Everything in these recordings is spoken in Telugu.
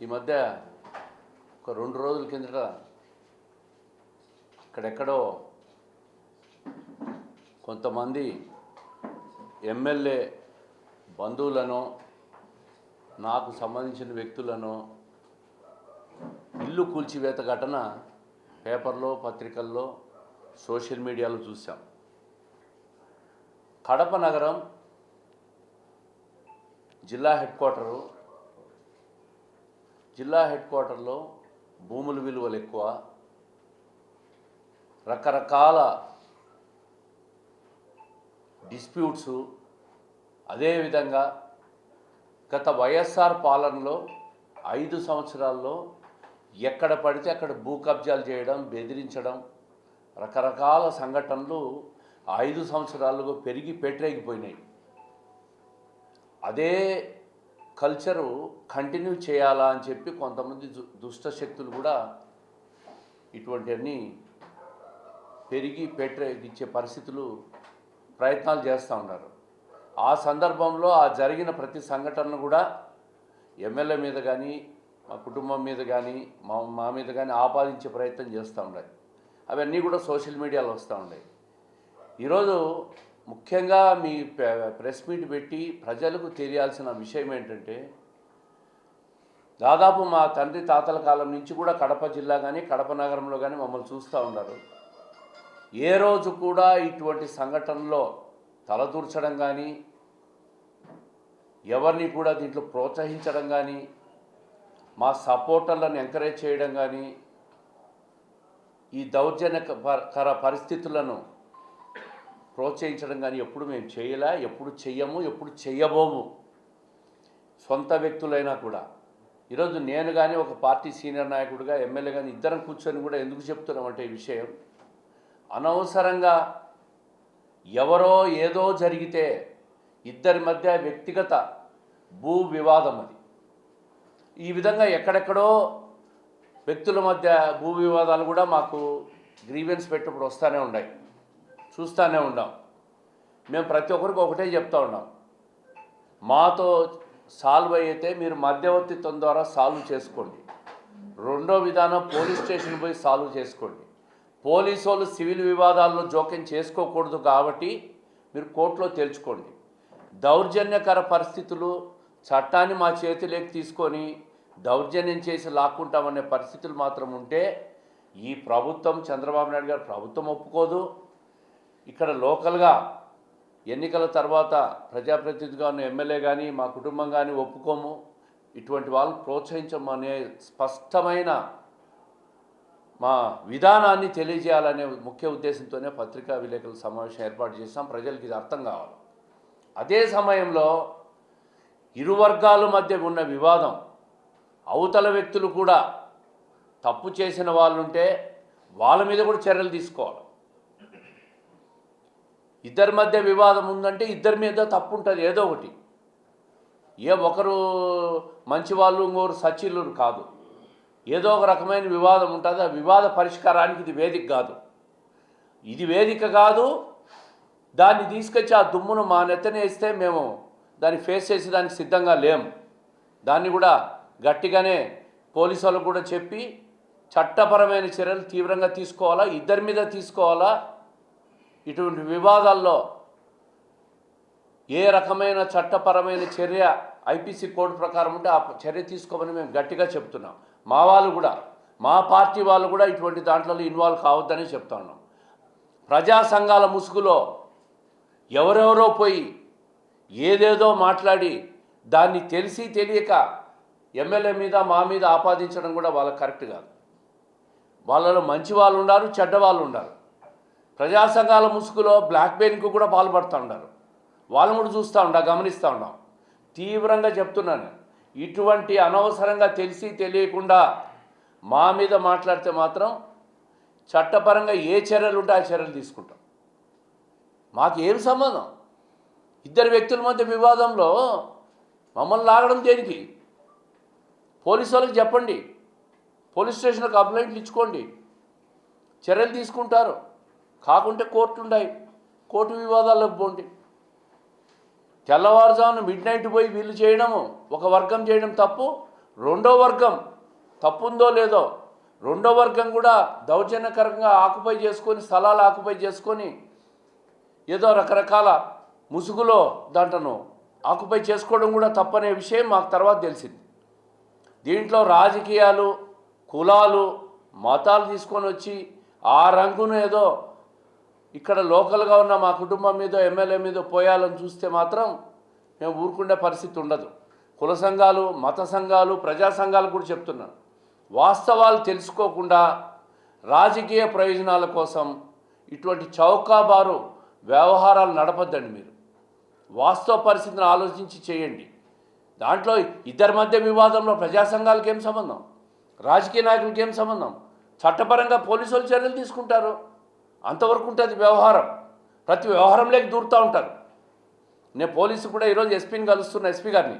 ఈ మధ్య ఒక రెండు రోజుల కిందట ఇక్కడెక్కడో కొంతమంది ఎమ్మెల్యే బంధువులను నాకు సంబంధించిన వ్యక్తులను ఇల్లు కూల్చివేత ఘటన పేపర్లో పత్రికల్లో సోషల్ మీడియాలో చూసాం కడప నగరం జిల్లా హెడ్ క్వార్టరు జిల్లా హెడ్ క్వార్టర్లో భూముల విలువలు ఎక్కువ. రకరకాల డిస్ప్యూట్స్. అదేవిధంగా గత వైఎస్ఆర్ పాలనలో ఐదు సంవత్సరాల్లో ఎక్కడ పడితే అక్కడ భూ కబ్జాలు చేయడం బెదిరించడం రకరకాల సంఘటనలు ఐదు సంవత్సరాలుగా పెరిగి పెట్టరేగిపోయినాయి. అదే కల్చరు కంటిన్యూ చేయాలా అని చెప్పి కొంతమంది దు- దుష్ట శక్తులు కూడా ఇటువంటివన్నీ పెరిగి పెట్టిచ్చే పరిస్థితులు ప్రయత్నాలు చేస్తూ ఉన్నారు. ఆ సందర్భంలో ఆ జరిగిన ప్రతి సంఘటనను కూడా ఎమ్మెల్యే మీద కానీ మా కుటుంబం మీద కానీ మా మా మీద కానీ ఆపాదించే ప్రయత్నం చేస్తూ ఉన్నాయి. అవన్నీ కూడా సోషల్ మీడియాలో వస్తూ ఉన్నాయి. ఈరోజు ముఖ్యంగా మీ ప్రెస్ మీట్ పెట్టి ప్రజలకు తెలియాల్సిన విషయం ఏంటంటే దాదాపు మా తండ్రి తాతల కాలం నుంచి కూడా కడప జిల్లా కానీ కడప నగరంలో కానీ మమ్మల్ని చూస్తూ ఉన్నారు. ఏ రోజు కూడా ఇటువంటి సంఘటనలో తలదూర్చడం కానీ ఎవరిని కూడా దీంట్లో ప్రోత్సహించడం కానీ మా సపోర్టర్లను ఎంకరేజ్ చేయడం కానీ ఈ దౌర్జన్యకర పరిస్థితులను ప్రోత్సహించడం కానీ ఎప్పుడు మేము చేయలే ఎప్పుడు చెయ్యము ఎప్పుడు చెయ్యబోము. సొంత వ్యక్తులైనా కూడా. ఈరోజు నేను కానీ ఒక పార్టీ సీనియర్ నాయకుడిగా ఎమ్మెల్యే కానీ ఇద్దరం కూర్చొని కూడా ఎందుకు చెప్తున్నామంటే ఈ విషయం. అనవసరంగా ఎవరో ఏదో జరిగితే ఇద్దరి మధ్య వ్యక్తిగత భూ వివాదం అది. ఈ విధంగా ఎక్కడెక్కడో వ్యక్తుల మధ్య భూ వివాదాలు కూడా మాకు గ్రీవెన్స్ పెట్టినప్పుడు వస్తూనే ఉన్నాయి. చూస్తూనే ఉన్నాం. మేము ప్రతి ఒక్కరికి ఒకటే చెప్తా ఉన్నాం. మాతో సాల్వ్ అయితే మీరు మధ్యవర్తిత్వం ద్వారా సాల్వ్ చేసుకోండి. రెండో విధానం పోలీస్ స్టేషన్ పోయి సాల్వ్ చేసుకోండి. పోలీసు వాళ్ళు సివిల్ వివాదాల్లో జోక్యం చేసుకోకూడదు కాబట్టి మీరు కోర్టులో తేల్చుకోండి. దౌర్జన్యకర పరిస్థితులు చట్టాన్ని మా చేతిలోకి తీసుకొని దౌర్జన్యం చేసి లాక్కుంటామనే పరిస్థితులు మాత్రం ఉంటే ఈ ప్రభుత్వం చంద్రబాబు నాయుడు గారు ప్రభుత్వం ఒప్పుకోదు. ఇక్కడ లోకల్గా ఎన్నికల తర్వాత ప్రజాప్రతినిధిగా ఉన్న ఎమ్మెల్యే కానీ మా కుటుంబం కానీ ఒప్పుకోము. ఇటువంటి వాళ్ళని ప్రోత్సహించమనే స్పష్టమైన మా విధానాన్ని తెలియజేయాలనే ముఖ్య ఉద్దేశంతోనే పత్రికా విలేకరుల సమావేశం ఏర్పాటు చేసాం ప్రజలకు ఇది అర్థం కావాలి. అదే సమయంలో ఇరు వర్గాల మధ్య ఉన్న వివాదం అవతల వ్యక్తులు కూడా తప్పు చేసిన వాళ్ళుంటే వాళ్ళ మీద కూడా చర్యలు తీసుకోవాలి. ఇద్దరి మధ్య వివాదం ఉందంటే ఇద్దరి మీద తప్పు ఉంటుంది ఏదో ఒకటి. ఏ ఒకరు మంచి వాళ్ళు ఇంకొకరు సచిలు కాదు. ఏదో ఒక రకమైన వివాదం ఉంటుంది. ఆ వివాద పరిష్కారానికి ఇది వేదిక కాదు. ఇది వేదిక కాదు. దాన్ని తీసుకొచ్చి ఆ దుమ్మును మా నెత్తనేస్తే మేము దాన్ని ఫేస్ చేసి దానికి సిద్ధంగా లేము దాన్ని కూడా గట్టిగానే పోలీసు వాళ్ళకు కూడా చెప్పి చట్టపరమైన చర్యలు తీవ్రంగా తీసుకోవాలా? ఇద్దరి మీద తీసుకోవాలా? ఇటువంటి వివాదాల్లో ఏ రకమైన చట్టపరమైన చర్య ఐపీసీ కోడ్ ప్రకారం ఉంటే ఆ చర్య తీసుకోమని మేము గట్టిగా చెప్తున్నాం. మా వాళ్ళు కూడా మా పార్టీ వాళ్ళు కూడా ఇటువంటి దాంట్లో ఇన్వాల్వ్ కావద్దని చెప్తా ఉన్నాం. ప్రజా సంఘాల ముసుగులో ఎవరెవరో పోయి ఏదేదో మాట్లాడి దాన్ని తెలిసి తెలియక ఎమ్మెల్యే మీద మా మీద ఆపాదించడం కూడా వాళ్ళకి కరెక్ట్ కాదు. వాళ్ళలో మంచి వాళ్ళు ఉన్నారు చెడ్డ వాళ్ళు ఉన్నారు. ప్రజా సంఘాల ముసుగులో బ్లాక్ బెయిన్కు కూడా పాల్పడుతూ ఉన్నారు వాళ్ళని కూడా చూస్తూ ఉండా గమనిస్తూ ఉన్నాం తీవ్రంగా చెప్తున్నాను ఇటువంటి అనవసరంగా తెలిసి తెలియకుండా మా మీద మాట్లాడితే మాత్రం చట్టపరంగా ఏ చర్యలు ఉంటే ఆ చర్యలు తీసుకుంటాం. మాకు ఏం సంబంధం? ఇద్దరు వ్యక్తుల మధ్య వివాదంలో మమ్మల్ని లాగడం దేనికి? పోలీసు వాళ్ళకి చెప్పండి. పోలీస్ స్టేషన్లో కంప్లైంట్లు ఇచ్చుకోండి. చర్యలు తీసుకుంటారు. కాకుంటే కోర్టు ఉన్నాయి కోర్టు వివాదాలకు పోండి. తెల్లవారుజామున మిడ్ నైట్ పోయి వీళ్ళు చేయడము ఒక వర్గం చేయడం తప్పు రెండో వర్గం తప్పుందో లేదో రెండో వర్గం కూడా దౌర్జన్యకరంగా ఆకుపై చేసుకొని స్థలాలు ఆకుపై చేసుకొని ఏదో రకరకాల ముసుగులో దాంట్లను ఆకుపై చేసుకోవడం కూడా తప్పనే విషయం మాకు తర్వాత తెలిసింది. దీంట్లో రాజకీయాలు కులాలు మతాలు తీసుకొని వచ్చి ఆ రంగును ఏదో ఇక్కడ లోకల్గా ఉన్న మా కుటుంబం మీద ఎమ్మెల్యే మీద పోయాలని చూస్తే మాత్రం మేము ఊరుకుండే పరిస్థితి ఉండదు. కుల సంఘాలు మత సంఘాలు ప్రజా సంఘాలు కూడా చెప్తున్నాను. వాస్తవాలు తెలుసుకోకుండా రాజకీయ ప్రయోజనాల కోసం ఇటువంటి చౌకాబారు వ్యవహారాలు నడపద్దండి మీరు. వాస్తవ పరిస్థితిని ఆలోచించి చేయండి. దాంట్లో ఇద్దరి మధ్య వివాదంలో ప్రజా సంఘాలకి ఏం సంబంధం? రాజకీయ నాయకులకి ఏం సంబంధం? చట్టపరంగా పోలీసులు చర్యలు తీసుకుంటారు. అంతవరకు ఉంటుంది వ్యవహారం. ప్రతి వ్యవహారంలోకి దూరుతూ ఉంటారు. నేను పోలీసు కూడా ఈరోజు ఎస్పీని కలుస్తున్న ఎస్పీ గారిని.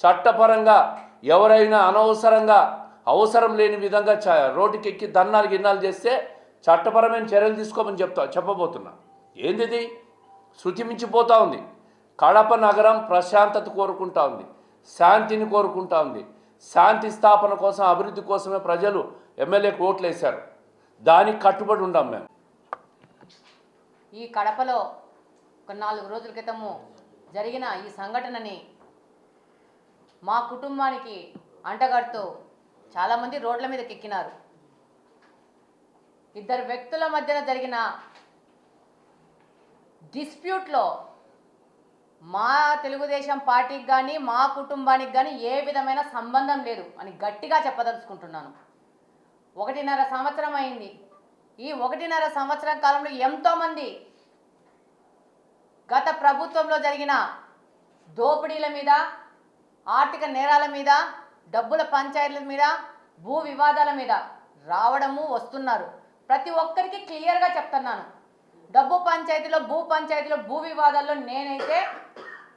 చట్టపరంగా ఎవరైనా అనవసరంగా అవసరం లేని విధంగా చ రోడ్డుకి ఎక్కి దన్నాలు గిన్నాలు చేస్తే చట్టపరమైన చర్యలు తీసుకోమని చెప్తా చెప్పబోతున్నా. ఏందిది? శృతి మించిపోతూ ఉంది. కడప నగరం ప్రశాంతత కోరుకుంటా ఉంది. శాంతిని కోరుకుంటా ఉంది. శాంతి స్థాపన కోసం అభివృద్ధి కోసమే ప్రజలు ఎమ్మెల్యేకి ఓట్లు వేశారు దానికి కట్టుబడి ఉండం మేము. ఈ కడపలో ఒక నాలుగు రోజుల క్రితము జరిగిన ఈ సంఘటనని మా కుటుంబానికి అంటగడుతూ చాలామంది రోడ్ల మీదకి ఎక్కినారు. ఇద్దరు వ్యక్తుల మధ్యన జరిగిన డిస్ప్యూట్లో మా తెలుగుదేశం పార్టీకి కానీ మా కుటుంబానికి కానీ ఏ విధమైన సంబంధం లేదు అని గట్టిగా చెప్పదలుచుకుంటున్నాను. ఒకటిన్నర సంవత్సరం అయింది. ఈ ఒకటిన్నర సంవత్సరం కాలంలో ఎంతోమంది గత ప్రభుత్వంలో జరిగిన దోపిడీల మీద ఆర్థిక నేరాల మీద డబ్బుల పంచాయతీల మీద భూ వివాదాల మీద రావడము వస్తున్నారు. ప్రతి ఒక్కరికి క్లియర్గా చెప్తున్నాను. డబ్బు పంచాయతీలో భూ పంచాయతీలో భూ వివాదాల్లో నేనైతే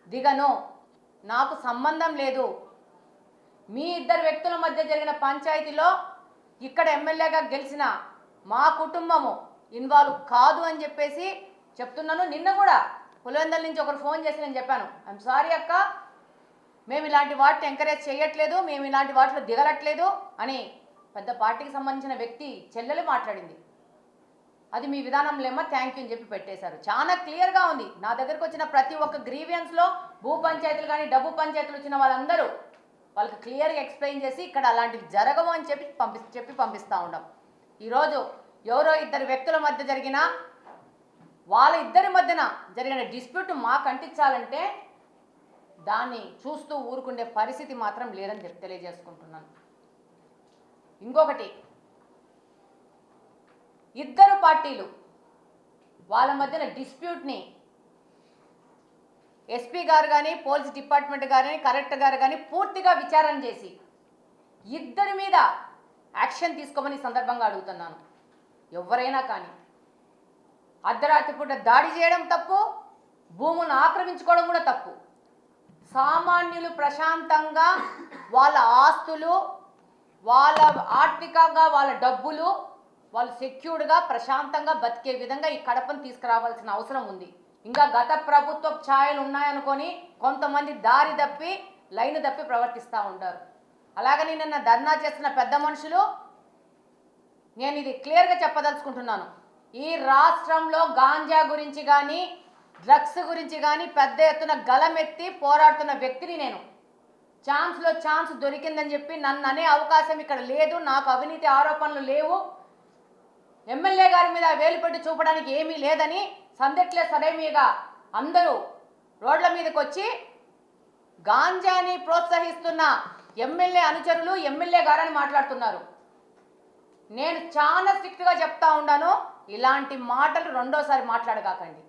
దిగను. నాకు సంబంధం లేదు. మీ ఇద్దరు వ్యక్తుల మధ్య జరిగిన పంచాయతీలో ఇక్కడ ఎమ్మెల్యేగా గెలిచిన మా కుటుంబము ఇన్వాల్వ్ కాదు అని చెప్పేసి చెప్తున్నాను. నిన్న కూడా పులివెందల నుంచి ఒకరు ఫోన్ చేసి నేను చెప్పాను. ఐఎమ్ సారీ అక్క. మేము ఇలాంటి వాటిని ఎంకరేజ్ చేయట్లేదు. మేము ఇలాంటి వాటిలో దిగలట్లేదు అని పెద్ద పార్టీకి సంబంధించిన వ్యక్తి చెల్లెలు మాట్లాడింది. అది మీ విధానంలేమో థ్యాంక్ యూ అని చెప్పి పెట్టేశారు. చాలా క్లియర్గా ఉంది. నా దగ్గరకు వచ్చిన ప్రతి ఒక్క గ్రీవియన్స్లో భూ పంచాయతీలు కానీ డబ్బు పంచాయతీలు వచ్చిన వాళ్ళందరూ వాళ్ళకి క్లియర్గా ఎక్స్ప్లెయిన్ చేసి ఇక్కడ అలాంటివి జరగవు అని చెప్పి పంపి చెప్పి పంపిస్తూ ఉండం. ఈరోజు ఎవరో ఇద్దరు వ్యక్తుల మధ్య జరిగిన వాళ్ళ ఇద్దరి మధ్యన జరిగిన డిస్ప్యూట్ మాకు అంటించాలంటే దాన్ని చూస్తూ ఊరుకుండే పరిస్థితి మాత్రం లేదని చెప్పి తెలియజేసుకుంటున్నాను. ఇంకొకటి ఇద్దరు పార్టీలు వాళ్ళ మధ్యన డిస్ప్యూట్ని ఎస్పీ గారు కానీ పోలీస్ డిపార్ట్మెంట్ కానీ కలెక్టర్ గారు కానీ పూర్తిగా విచారణ చేసి ఇద్దరి మీద యాక్షన్ తీసుకోమని సందర్భంగా అడుగుతున్నాను. ఎవరైనా కానీ అర్ధరాత్రి పూట దాడి చేయడం తప్పు భూములను ఆక్రమించుకోవడం కూడా తప్పు. సామాన్యులు ప్రశాంతంగా వాళ్ళ ఆస్తులు వాళ్ళ ఆర్థికంగా వాళ్ళ డబ్బులు వాళ్ళు సెక్యూర్డ్గా ప్రశాంతంగా బతికే విధంగా ఈ కడపను తీసుకురావాల్సిన అవసరం ఉంది. ఇంకా గత ప్రభుత్వ ఛాయలు ఉన్నాయనుకొని కొంతమంది దారి తప్పి లైన్ తప్పి ప్రవర్తిస్తూ ఉంటారు. అలాగని నిన్న ధర్నా చేస్తున్న పెద్ద మనుషులు నేను ఇది క్లియర్గా చెప్పదలుచుకుంటున్నాను. ఈ రాష్ట్రంలో గాంజా గురించి కానీ డ్రగ్స్ గురించి కానీ పెద్ద ఎత్తున గలమెత్తి పోరాడుతున్న వ్యక్తిని నేను. ఛాన్స్లో ఛాన్స్ దొరికిందని చెప్పి నన్ను అనే అవకాశం ఇక్కడ లేదు నాకు అవినీతి ఆరోపణలు లేవు. ఎమ్మెల్యే గారి మీద వేలు పెట్టి చూపడానికి ఏమీ లేదని సందెట్లే సడేమీగా అందరూ రోడ్ల మీదకి వచ్చి గాంజాని ప్రోత్సహిస్తున్న ఎమ్మెల్యే అనుచరులు ఎమ్మెల్యే గారని మాట్లాడుతున్నారు. నేను చాలా స్ట్రిక్ట్గా చెప్తా ఉన్నాను ఇలాంటి మాటలు రెండోసారి మాట్లాడగాకండి.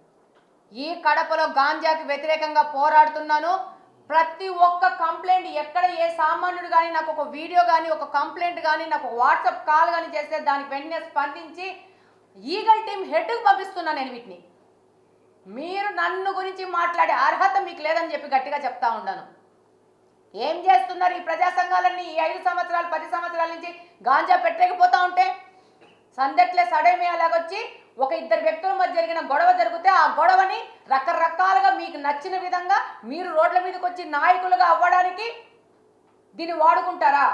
ఈ కడపలో గాంజాకి వ్యతిరేకంగా పోరాడుతున్నాను ప్రతి ఒక్క కంప్లైంట్ ఎక్కడ ఏ సామాన్యుడు కానీ నాకు ఒక వీడియో కానీ ఒక కంప్లైంట్ కానీ నాకు వాట్సాప్ కాల్ కానీ చేస్తే దానికి వెంటనే స్పందించి ఈగల్ టీం హెడ్కి పంపిస్తున్నా నేను వీటిని. మీరు నన్ను గురించి మాట్లాడే అర్హత మీకు లేదని చెప్పి గట్టిగా చెప్తా ఉన్నాను ఏం చేస్తున్నారు ఈ ప్రజా సంఘాలన్నీ? ఈ ఐదు సంవత్సరాలు పది సంవత్సరాల నుంచి గాంజా పెట్టలేకపోతా ఉంటే సందట్లే సడేమి అలాగొచ్చి ఒక ఇద్దరు వ్యక్తుల మధ్య జరిగిన గొడవ జరిగితే ఆ గొడవని రకరకాలుగా మీకు నచ్చిన విధంగా మీరు రోడ్ల మీదకి వచ్చి నాయకులుగా అవ్వడానికి దీన్ని వాడుకుంటారా?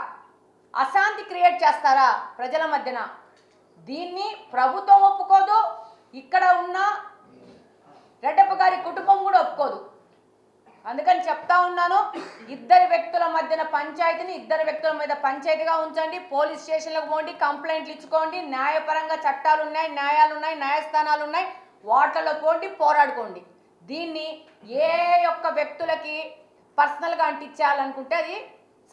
అశాంతి క్రియేట్ చేస్తారా ప్రజల మధ్యన? దీన్ని ప్రభుత్వం ఒప్పుకోదు ఇక్కడ ఉన్న రెడ్డప్ప గారి కుటుంబం కూడా ఒప్పుకోదు. అందుకని చెప్తా ఉన్నాను ఇద్దరు వ్యక్తుల మధ్యన పంచాయతీని ఇద్దరు వ్యక్తుల మీద పంచాయతీగా ఉంచండి పోలీస్ స్టేషన్లకు పోండి కంప్లైంట్లు ఇచ్చుకోండి న్యాయపరంగా చట్టాలు ఉన్నాయి న్యాయాలు ఉన్నాయి న్యాయస్థానాలు ఉన్నాయి వాటిలో పోండి పోరాడుకోండి. దీన్ని ఏ యొక్క వ్యక్తులకి పర్సనల్గా అంటించాలనుకుంటే అది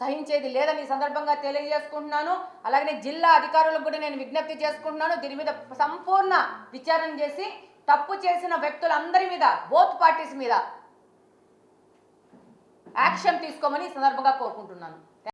సహించేది లేదని ఈ సందర్భంగా తెలియజేసుకుంటున్నాను. అలాగనే జిల్లా అధికారులకు కూడా నేను విజ్ఞప్తి చేసుకుంటున్నాను. దీని మీద సంపూర్ణ విచారణ చేసి తప్పు చేసిన వ్యక్తులందరి మీద బోత్ పార్టీస్ మీద యాక్షన్ తీసుకోమని సందర్భంగా కోరుకుంటున్నాను.